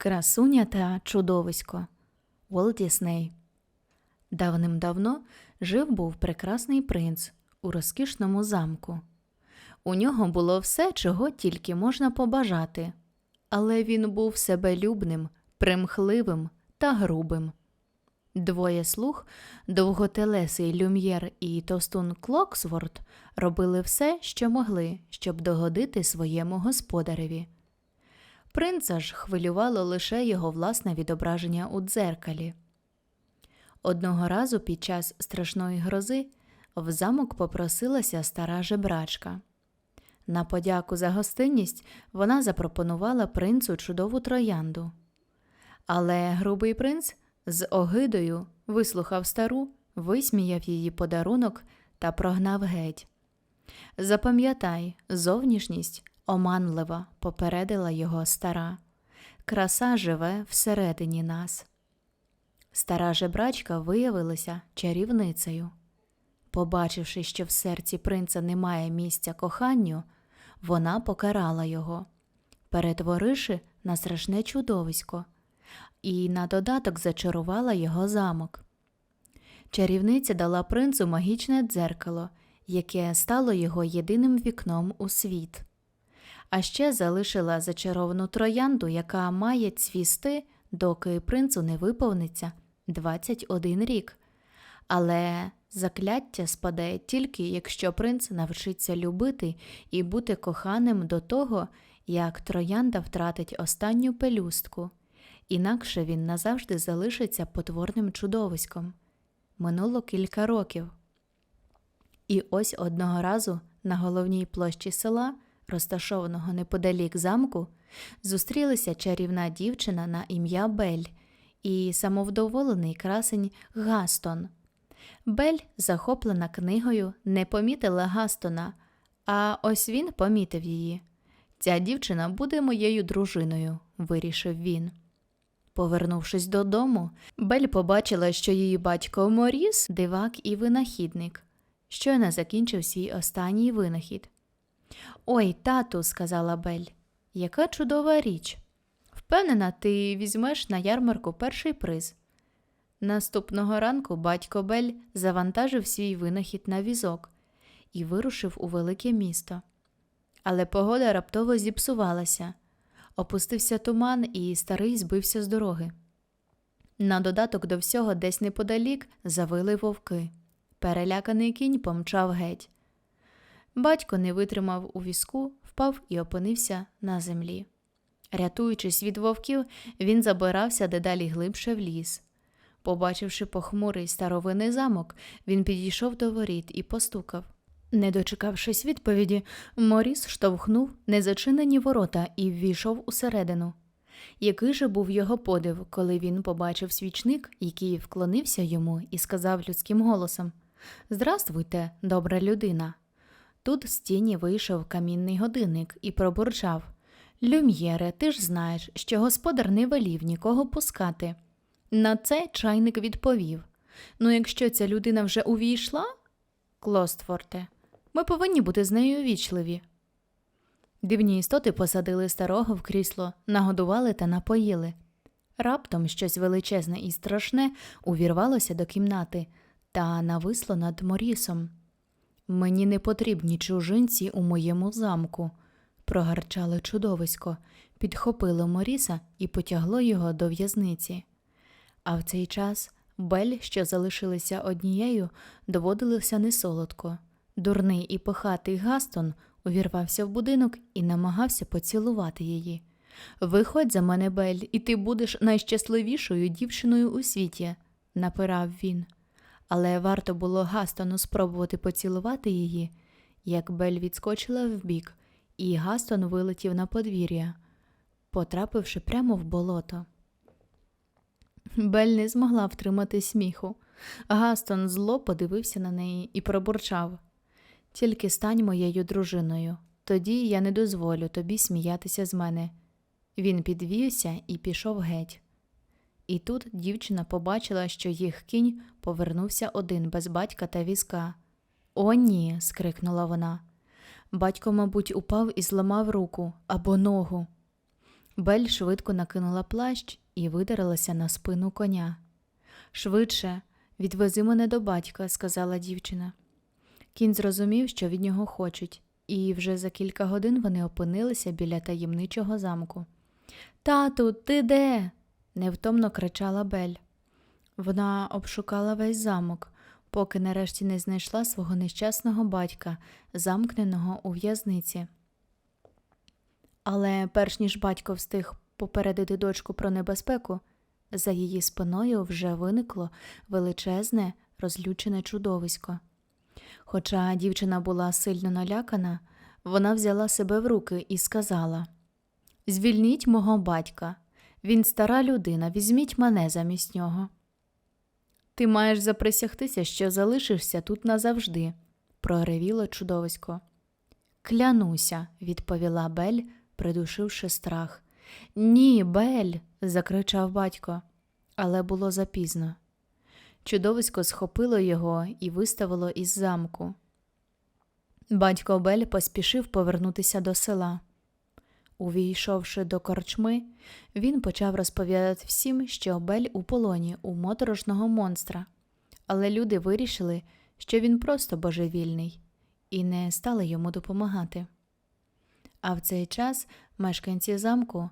Красуня та чудовисько Уолт Дісней Давним-давно жив був прекрасний принц у розкішному замку. У нього було все, чого тільки можна побажати, але він був себелюбним, примхливим та грубим. Двоє слуг, довготелесий Люм'єр і Тостун Клоксворт, робили все, що могли, щоб догодити своєму господареві. Принца ж хвилювало лише його власне відображення у дзеркалі. Одного разу під час страшної грози в замок попросилася стара жебрачка. На подяку за гостинність вона запропонувала принцу чудову троянду. Але грубий принц з огидою вислухав стару, висміяв її подарунок та прогнав геть. Запам'ятай, зовнішність оманлива, попередила його стара. Краса живе всередині нас. Стара жебрачка виявилася чарівницею. Побачивши, що в серці принца немає місця коханню, вона покарала його, перетворивши на страшне чудовисько, і на додаток зачарувала його замок. Чарівниця дала принцу магічне дзеркало, яке стало його єдиним вікном у світ. А ще залишила зачаровану троянду, яка має цвісти, доки принцу не виповниться 21 рік. Але закляття спадає тільки, якщо принц навчиться любити і бути коханим до того, як троянда втратить останню пелюстку, інакше він назавжди залишиться потворним чудовиськом. Минуло кілька років. І ось одного разу на головній площі села, розташованого неподалік замку, зустрілися чарівна дівчина на ім'я Бель і самовдоволений красень Гастон. Бель, захоплена книгою, не помітила Гастона, а ось він помітив її. Ця дівчина буде моєю дружиною, вирішив він. Повернувшись додому, Бель побачила, що її батько Моріс дивак і винахідник, щойно закінчив свій останній винахід. Ой, тату, сказала Бель, яка чудова річ. Впевнена, ти візьмеш на ярмарку перший приз. Наступного ранку батько Бель завантажив свій винахід на візок і вирушив у велике місто. Але погода раптово зіпсувалася. Опустився туман, і старий збився з дороги. На додаток до всього десь неподалік завили вовки. Переляканий кінь помчав геть. Батько не витримав у візку, впав і опинився на землі. Рятуючись від вовків, він забирався дедалі глибше в ліс. Побачивши похмурий старовинний замок, він підійшов до воріт і постукав. Не дочекавшись відповіді, Моріс штовхнув незачинені ворота і ввійшов усередину. Який же був його подив, коли він побачив свічник, який вклонився йому і сказав людським голосом Здравствуйте, добра людина. Тут з тіні вийшов камінний годинник і пробурчав Люм'єре, ти ж знаєш, що господар не велів нікого пускати. На це чайник відповів Ну, якщо ця людина вже увійшла, Клостфорте, ми повинні бути з нею вічливі. Дивні істоти посадили старого в крісло, нагодували та напоїли. Раптом щось величезне і страшне увірвалося до кімнати та нависло над Морісом. Мені не потрібні чужинці у моєму замку, прогарчало чудовисько, підхопило Моріса і потягло його до в'язниці. А в цей час Бель, що залишилася однією, доводилося несолодко. Дурний і пихатий Гастон увірвався в будинок і намагався поцілувати її. Виходь за мене, Бель, і ти будеш найщасливішою дівчиною у світі, напирав він. Але варто було Гастону спробувати поцілувати її, як Бель відскочила вбік, і Гастон вилетів на подвір'я, потрапивши прямо в болото. Бель не змогла втримати сміху. Гастон зло подивився на неї і пробурчав Тільки стань моєю дружиною, тоді я не дозволю тобі сміятися з мене. Він підвівся і пішов геть. І тут дівчина побачила, що їх кінь повернувся один без батька та візка. О, ні. скрикнула вона. Батько, мабуть, упав і зламав руку або ногу. Бель швидко накинула плащ і видарилася на спину коня. Швидше, відвези мене до батька, сказала дівчина. Кінь зрозумів, що від нього хочуть, і вже за кілька годин вони опинилися біля таємничого замку. Тату, ти де? Невтомно кричала Бель. Вона обшукала весь замок, поки нарешті не знайшла свого нещасного батька, замкненого у в'язниці. Але перш ніж батько встиг попередити дочку про небезпеку, за її спиною вже виникло величезне, розлючене чудовисько. Хоча дівчина була сильно налякана, вона взяла себе в руки і сказала Звільніть мого батька. Він стара людина, візьміть мене замість нього. Ти маєш заприсягтися, що залишишся тут назавжди, проревіло чудовисько. Клянуся, відповіла Бель, придушивши страх. Ні, Бель. закричав батько, але було запізно. Чудовисько схопило його і виставило із замку. Батько Бель поспішив повернутися до села. Увійшовши до корчми, він почав розповідати всім, що Бель у полоні у моторошного монстра, але люди вирішили, що він просто божевільний, і не стали йому допомагати. А в цей час мешканці замку,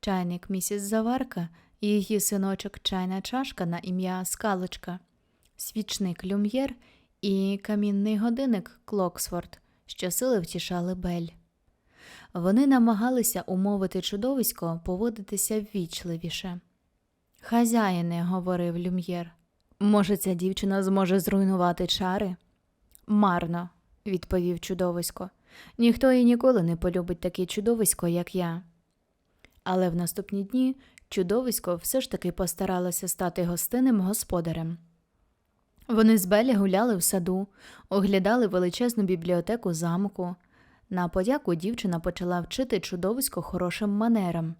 чайник місіс Заварка її синочок чайна чашка на ім'я Скалочка, свічник Люм'єр і камінний годинник Клоксфорд, щосили втішали Бель. Вони намагалися умовити чудовисько поводитися ввічливіше. Хазяїне, говорив Люм'єр, може, ця дівчина зможе зруйнувати чари? Марно, відповів чудовисько. Ніхто і ніколи не полюбить таке чудовисько, як я. Але в наступні дні чудовисько все ж таки постаралося стати гостинним господарем. Вони з Белі гуляли в саду, оглядали величезну бібліотеку замку. На подяку дівчина почала вчити чудовисько хорошим манерам.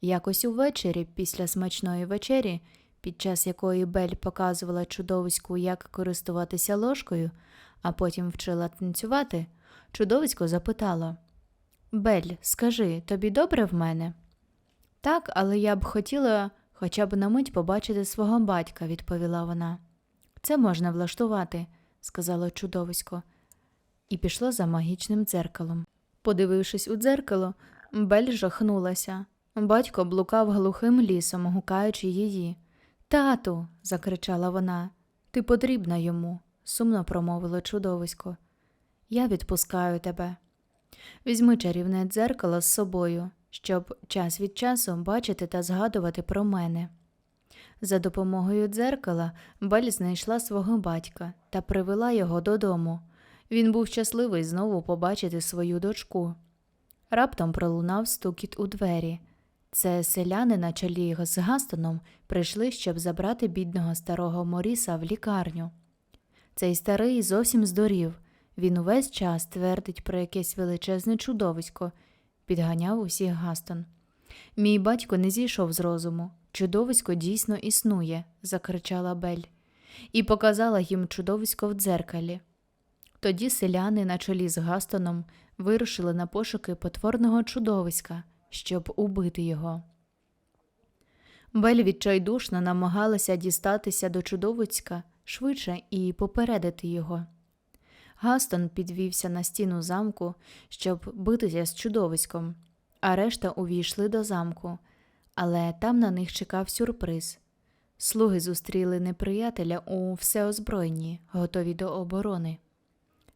Якось увечері, після смачної вечері, під час якої Бель показувала чудовиську, як користуватися ложкою, а потім вчила танцювати, чудовисько запитало Бель, скажи, тобі добре в мене? Так, але я б хотіла хоча б на мить побачити свого батька, відповіла вона. Це можна влаштувати, сказало чудовисько і пішло за магічним дзеркалом. Подивившись у дзеркало, Бель жахнулася. Батько блукав глухим лісом, гукаючи її. Тату. закричала вона, ти потрібна йому, сумно промовило чудовисько. Я відпускаю тебе. Візьми чарівне дзеркало з собою, щоб час від часу бачити та згадувати про мене. За допомогою дзеркала Бель знайшла свого батька та привела його додому. Він був щасливий знову побачити свою дочку. Раптом пролунав стукіт у двері. Це селяни на чолі з Гастоном прийшли, щоб забрати бідного старого Моріса в лікарню. Цей старий зовсім здурів. Він увесь час твердить про якесь величезне чудовисько, підганяв усіх Гастон. Мій батько не зійшов з розуму. Чудовисько дійсно існує, закричала Бель, і показала їм чудовисько в дзеркалі. Тоді селяни на чолі з Гастоном вирушили на пошуки потворного чудовиська, щоб убити його. Бель відчайдушно намагалася дістатися до чудовиська швидше і попередити його. Гастон підвівся на стіну замку, щоб битися з чудовиськом, а решта увійшли до замку, але там на них чекав сюрприз. Слуги зустріли неприятеля у всеозброєнні, готові до оборони.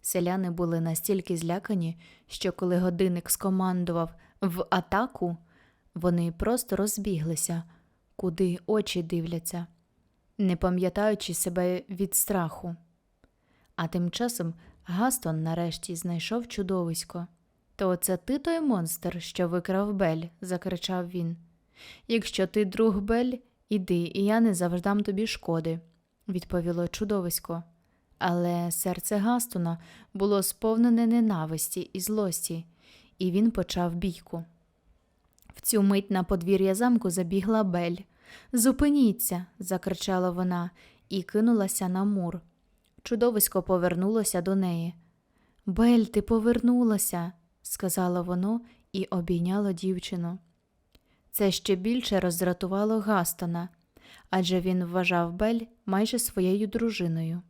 Селяни були настільки злякані, що коли годинник скомандував в атаку, вони просто розбіглися, куди очі дивляться, не пам'ятаючи себе від страху. А тим часом Гастон нарешті знайшов чудовисько. То це ти той монстр, що викрав Бель, закричав він. Якщо ти друг Бель, іди, і я не завждам тобі шкоди, відповіло чудовисько але серце Гастона було сповнене ненависті і злості, і він почав бійку. В цю мить на подвір'я замку забігла Бель. Зупиніться, закричала вона і кинулася на мур. Чудовисько повернулося до неї. Бель, ти повернулася, сказала воно і обійняло дівчину. Це ще більше роздратувало Гастона, адже він вважав Бель майже своєю дружиною.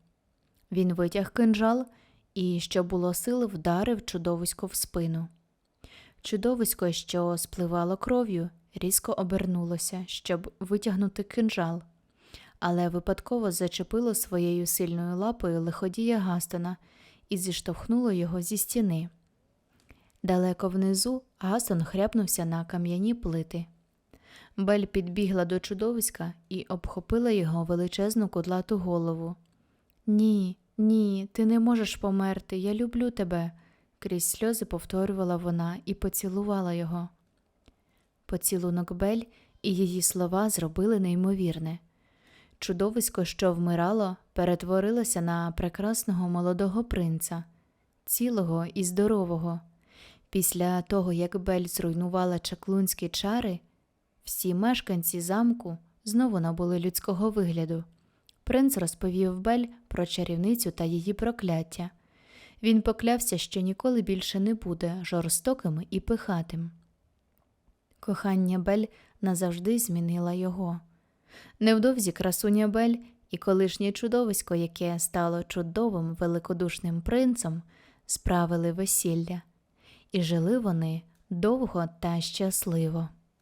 Він витяг кинджал і, що було сил, вдарив чудовисько в спину. Чудовисько, що спливало кров'ю, різко обернулося, щоб витягнути кинджал, але випадково зачепило своєю сильною лапою лиходія Гастона і зіштовхнуло його зі стіни. Далеко внизу Гастон хряпнувся на кам'яні плити. Бель підбігла до чудовиська і обхопила його величезну кудлату голову. Ні, ні, ти не можеш померти, я люблю тебе, крізь сльози повторювала вона і поцілувала його. Поцілунок Бель і її слова зробили неймовірне. Чудовисько, що вмирало, перетворилося на прекрасного молодого принца, цілого і здорового. Після того, як Бель зруйнувала чаклунські чари, всі мешканці замку знову набули людського вигляду. Принц розповів Бель про чарівницю та її прокляття. Він поклявся, що ніколи більше не буде жорстоким і пихатим. Кохання Бель назавжди змінила його. Невдовзі красуня Бель і колишнє чудовисько, яке стало чудовим великодушним принцем, справили весілля, і жили вони довго та щасливо.